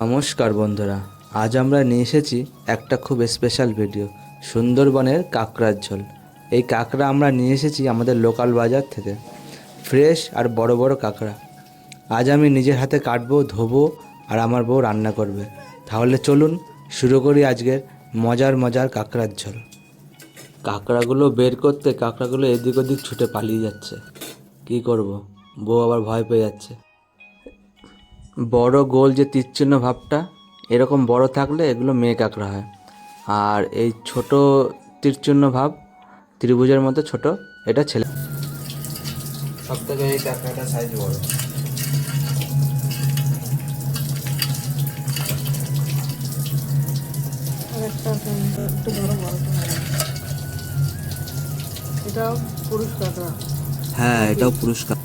নমস্কার বন্ধুরা, আজ আমরা নিয়ে এসেছি একটা খুব স্পেশাল ভিডিও সুন্দরবনের কাঁকড়ার ঝোল। এই কাঁকড়া আমরা নিয়ে এসেছি আমাদের লোকাল বাজার থেকে। ফ্রেশ আর বড় বড় কাঁকড়া। আজ আমি নিজের হাতে কাটবো, ধোবো আর আমার বউ রান্না করবে। তাহলে চলুন শুরু করি আজকের মজার মজার কাঁকড়ার ঝোল। কাঁকড়াগুলো বের করতে কাঁকড়াগুলো এদিক ওদিক ছুটে পালিয়ে যাচ্ছে। কি করব? বউ আবার ভয় পেয়ে যাচ্ছে। বড় গোল যে তীরচিহ্ন ভাবটা এরকম বড় থাকলে এগুলো মেয়ে কাঁকড়া হয়। আর এই ছোট তীরচিহ্ন ভাব ত্রিভুজের মতো ছোট এটা ছেলে সব থেকে এই কাঁকড়াটা সাইজ বড়। আর একটা আছে, একটু বড় বড় এটাও পুরুষ কাঁকড়া হ্যাঁ এটাও পুরস্কার।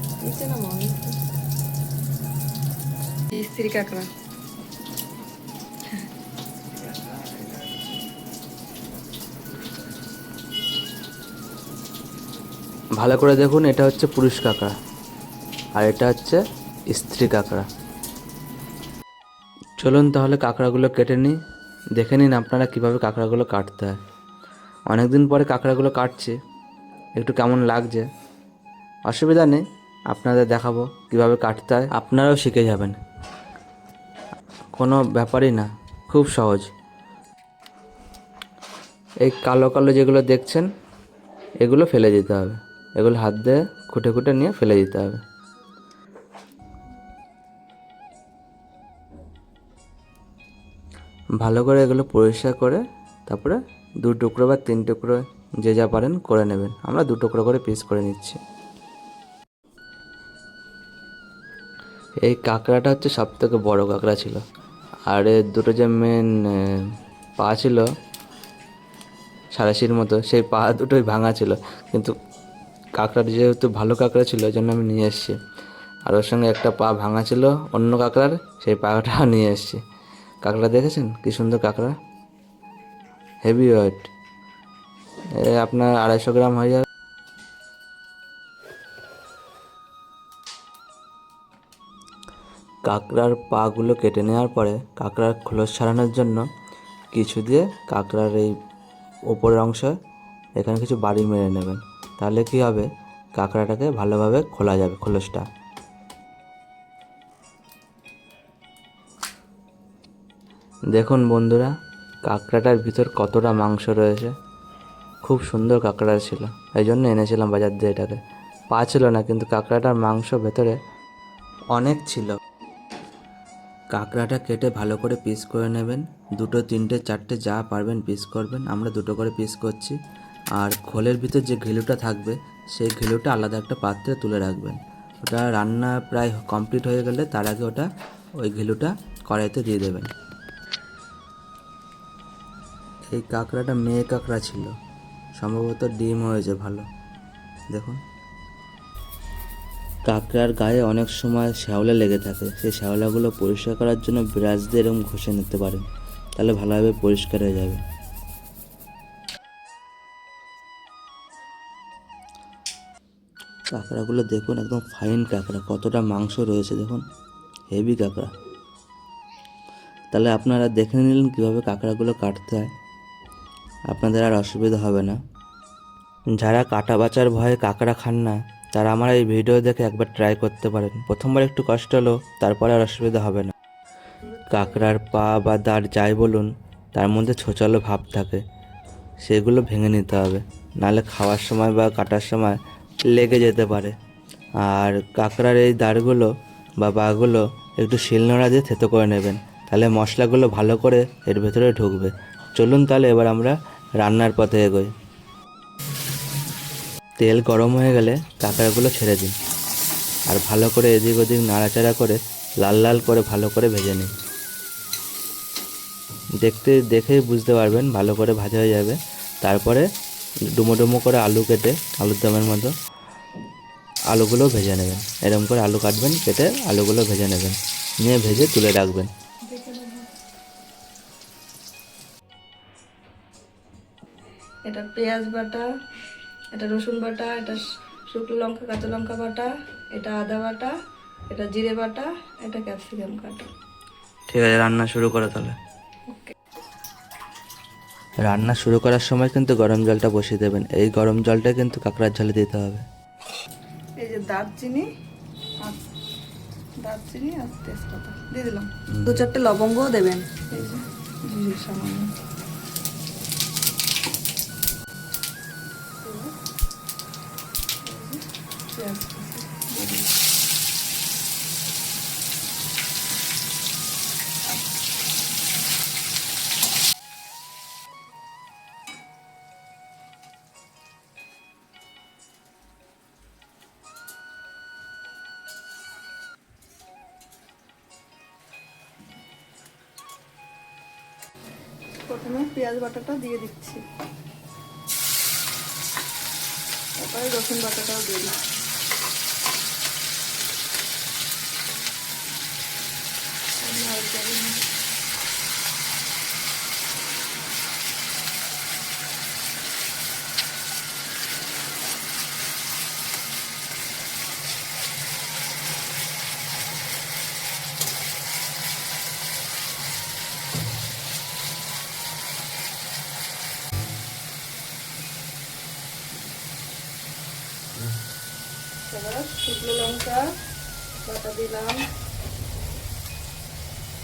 ভালো করে দেখুন, এটা হচ্ছে পুরুষ কাঁকড়া। আর এটা হচ্ছে স্ত্রী কাঁকড়া। চলুন তাহলে কাঁকড়াগুলো কেটে নিই। দেখে নিন আপনারা কীভাবে কাঁকড়াগুলো কাটতে হয়। অনেক দিন পরে কাঁকড়াগুলো কাটছি। একটু কেমন লাগছে? অসুবিধা নেই, আপনাদের দেখাবো কীভাবে কাটতে হয়। আপনারাও শিখে যাবেন। কোনো ব্যাপারই না, খুব সহজ। এই কালো কালো যেগুলো দেখছেন, এগুলো ফেলে দিতে হবে। এগুলো হাত দিয়ে খুঁটে খুঁটে নিয়ে ফেলে দিতে হবে। ভালো করে এগুলো পরিষ্কার করে তারপরে দু টুকরো বা তিন টুকরো যে যা পারেন করে নেবেন। আমরা দু টুকরো করে পিস করে নিচ্ছি। এই কাঁকড়াটা হচ্ছে সব থেকে বড়ো কাঁকড়া ছিল। আর এর দুটো যে মেন পা ছিল সারাশির মতো, সেই পা দুটোই ভাঙা ছিল। কিন্তু কাঁকড়াটা যেহেতু ভালো কাঁকড়া ছিল, ওই জন্য আমি নিয়ে এসেছি। আর ওর সঙ্গে একটা পা ভাঙা ছিল, অন্য কাঁকড়ার, সেই পাটা নিয়ে এসেছি। কাঁকড়া দেখেছেন? কি সুন্দর কাঁকড়া। হেভি ওয়েট এ আপনার আড়াইশো গ্রাম হয়ে যাবে। কাঁকড়ার পাগুলো কেটে নেওয়ার পরে কাঁকড়ার খোলস ছাড়ানোর জন্য কিছু দিয়ে কাঁকড়ার এই ওপরের অংশ এখানে কিছু বাড়ি মেরে নেবেন। তাহলে কি হবে? কাঁকড়াটাকে ভালোভাবে খোলা যাবে খোলসটা। দেখুন বন্ধুরা, কাঁকড়াটার ভিতর কতটা মাংস রয়েছে। খুব সুন্দর কাঁকড়া ছিল। এই জন্য এনেছিলাম বাজার দিয়ে এটাকে। পা ছিল না, কিন্তু কাঁকড়াটার মাংস ভেতরে অনেক ছিল। কাঁকড়াটা কেটে ভালো করে পিস করে নেবেন। দুটো, তিনটে, চারটে যা পারবেন পিস করবেন। আমরা দুটো করে পিস করছি। আর খোলের ভিতর যে ঘিলুটা থাকবে, সেই ঘিলুটা আলাদা একটা পাত্রে তুলে রাখবেন। ওটা রান্না প্রায় কমপ্লিট হয়ে গেলে তার আগে ওটা ওই ঘিলুটা কড়াইতে দিয়ে দেবেন। এই কাঁকড়াটা মেয়ে কাঁকড়া ছিল। সম্ভবত ডিম হয়েছে ভালো। দেখুন। কাঁকড়ার গায়ে অনেক সময় শ্যাওলা লেগে থাকে। সেই শ্যাওলাগুলো পরিষ্কার করার জন্য ব্রাশ দিয়ে এরকম ঘষে নিতে পারেন তাহলে ভালোভাবে পরিষ্কার হয়ে যাবে। কাঁকড়াগুলো দেখুন, একদম ফাইন কাঁকড়া। কতটা মাংস রয়েছে দেখুন। হেভি কাঁকড়া। তাহলে আপনারা দেখে নিলেন কীভাবে কাঁকড়াগুলো কাটতে হয়। আপনাদের আর অসুবিধা হবে না। যারা কাটা বাচার ভয়ে কাঁকড়া খান না তারা আমার এই ভিডিও দেখে একবার ট্রাই করতে পারেন। প্রথমবার একটু কষ্ট হলো, তারপরে আর অসুবিধা হবে না। কাঁকড়ার পা বা দাঁড় যাই বলুন, তার মধ্যে ছোচালো ভাব থাকে। সেগুলো ভেঙে নিতে হবে। নাহলে খাওয়ার সময় বা কাটার সময় লেগে যেতে পারে। আর কাঁকড়ার এই দাঁড়গুলো বা বাগুলো একটু শিলনোড়া দিয়ে থেতো করে নেবেন। তাহলে মশলাগুলো ভালো করে এর ভেতরে ঢুকবে। চলুন তাহলে এবার আমরা রান্নার পথে এগোই। তেল গরম হয়ে গেলে কাঁকড়াগুলো ছেড়ে দিন আর ভালো করে এদিক ওদিক নাড়াচাড়া করে লাল লাল করে ভালো করে ভেজে নিন দেখতে দেখেই বুঝতে পারবেন ভালো করে ভাজা হয়ে যাবে। তারপরে ডুমো ডুমো করে আলু কেটে, আলুর দমের মতো আলুগুলো ভেজে নেবেন। এরকম করে আলু কাটবেন, কেটে আলুগুলো ভেজে নেবেন। নিয়ে ভেজে তুলে রাখবেন। এটা পেঁয়াজ বাটা এটা রসুন বাটা এটা শুকনো লঙ্কা কাঁচা লঙ্কা বাটা এটা আদা বাটা এটা জিরে বাটা এটা ক্যাপসিকাম কাটা। ঠিক আছে রান্না শুরু করো তাহলে। ওকে রান্না শুরু করার সময় কিন্তু গরম জলটা বসিয়ে দেবেন। এই গরম জলটা কিন্তু কাঁকড়ার ঝালে দিতে হবে। এই যে দারচিনি দারচিনি আর তেজপাতা দিয়ে দিলাম। দু চারটে লবঙ্গও দেবেন। এই যে সামান্য। প্রথমে পেঁয়াজ বাটাটা দিয়ে দিচ্ছি। তারপরে রসুন বাটাটাও দিয়ে দিচ্ছি। আমি আর যাব না। এবার শুকনো লঙ্কা, বাটা দিলাম,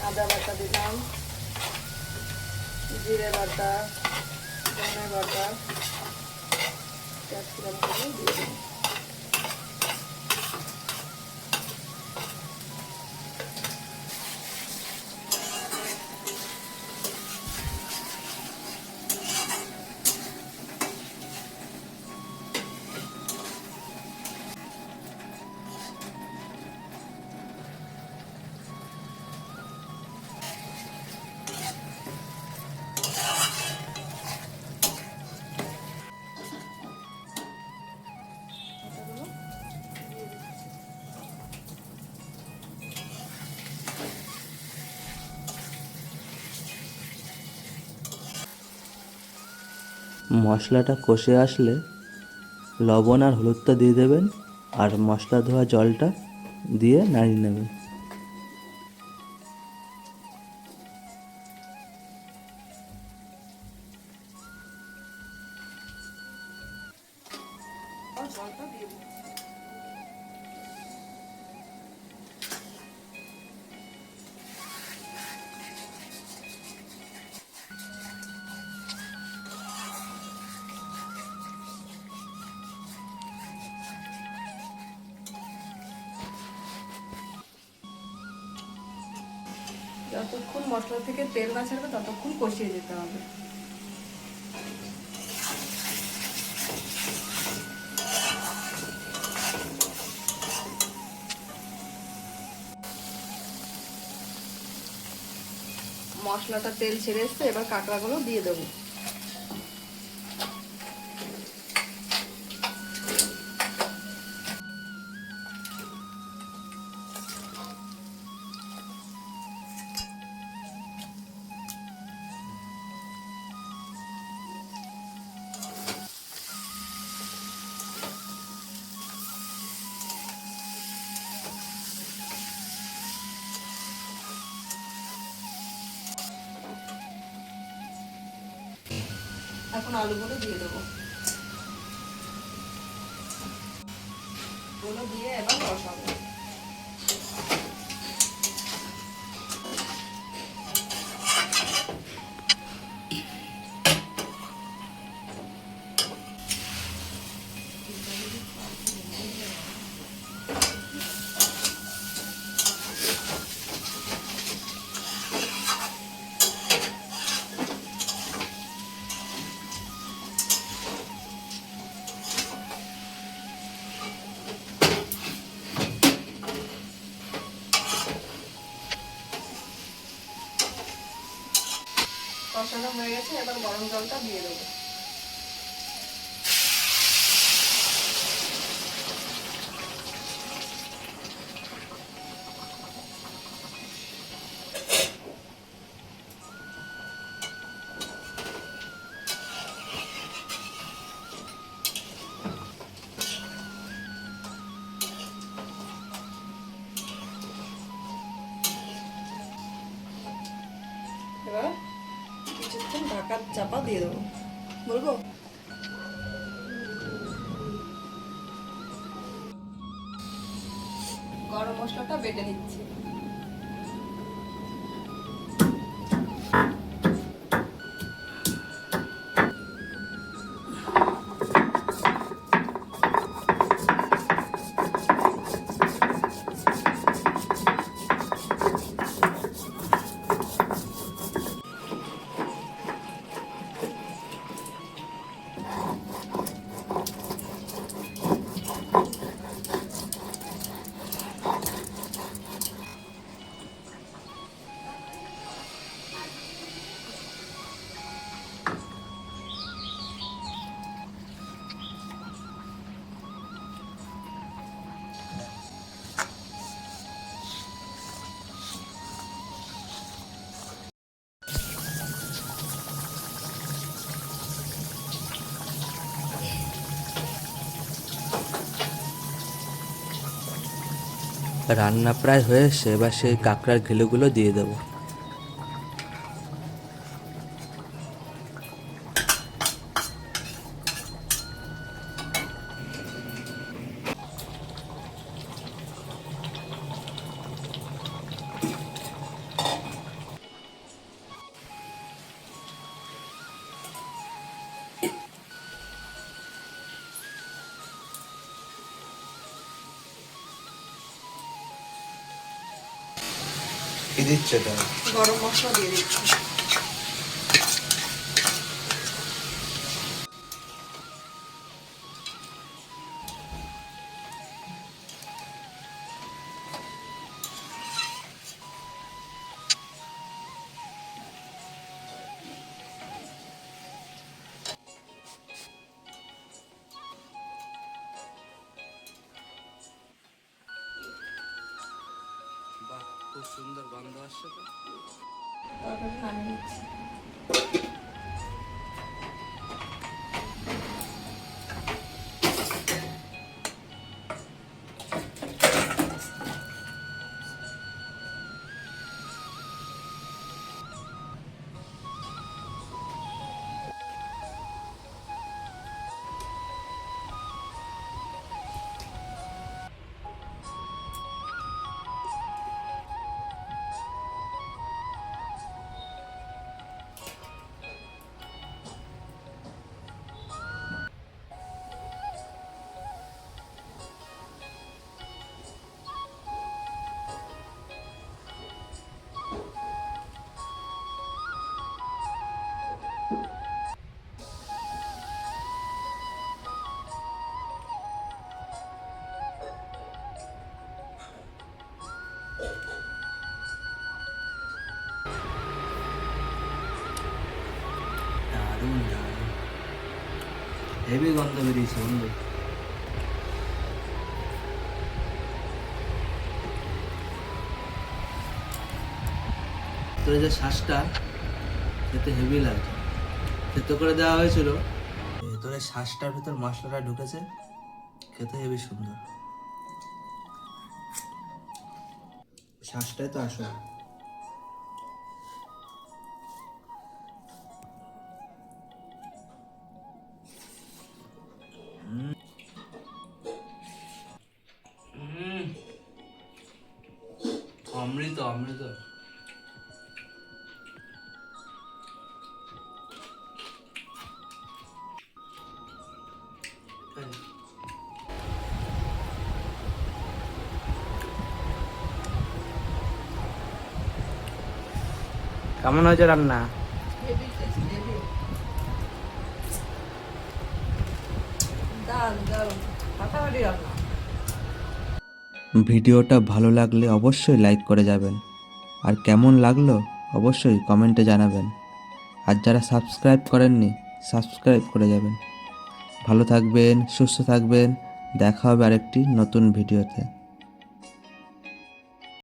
আদা বাটা দিলাম, জিরে বাটা, ধনে বাটা ক্যাপসিকাম করে দিয়ে দিলাম। মশলাটা কষে আসলে লবণ আর হলুদটা দিয়ে দেবেন আর মশলা ধোয়া জলটা দিয়ে নাড়িয়ে নেবেন। যতক্ষণ মশলা থেকে তেল না ছাড়বে, ততক্ষণ কষিয়ে যেতে হবে। মশলাটা তেল ছেড়ে এসছে, এবার কাঁকড়াগুলো দিয়ে দেবো। এখন আলুগুলো দিয়ে দেবো। গুলো দিয়ে এবার বসাবো। এবার গরম জলটা দিয়ে দেবো। চাপা দিয়ে দেবো। বলব? গরম মশলাটা বেটে নিচ্ছি। রান্না প্রায় হয়ে এসে এবার সেই কাঁকড়ার ঘিলুগুলো দিয়ে দেবো। দিচ্ছে তো গরম মশলা দিয়ে দিচ্ছি। গন্ধ আসছে তো। হেভি গন্ধ বেরিয়েছে, বন্ধু। তোর যে শ্বাসটা খেতে হেভি লাগে খেতে করে দেওয়া হয়েছিল। তোর এই শ্বাসটার ভিতর মশলাটা ঢুকেছে, খেতে হেভি সুন্দর। শ্বাসটাই তো আসল। অমৃত অমৃত কেমন হয়েছে রান্না? হেভি টেস্ট হেভি দারুণ দারুণ। ফাটাফাটি রান্না। ভিডিওটা ভালো লাগলে অবশ্যই লাইক করে যাবেন। আর কেমন লাগল অবশ্যই কমেন্টে জানাবেন। আর যারা সাবস্ক্রাইব করেননি, সাবস্ক্রাইব করে যাবেন। ভালো থাকবেন, সুস্থ থাকবেন। দেখা হবে আরেকটি নতুন ভিডিওতে।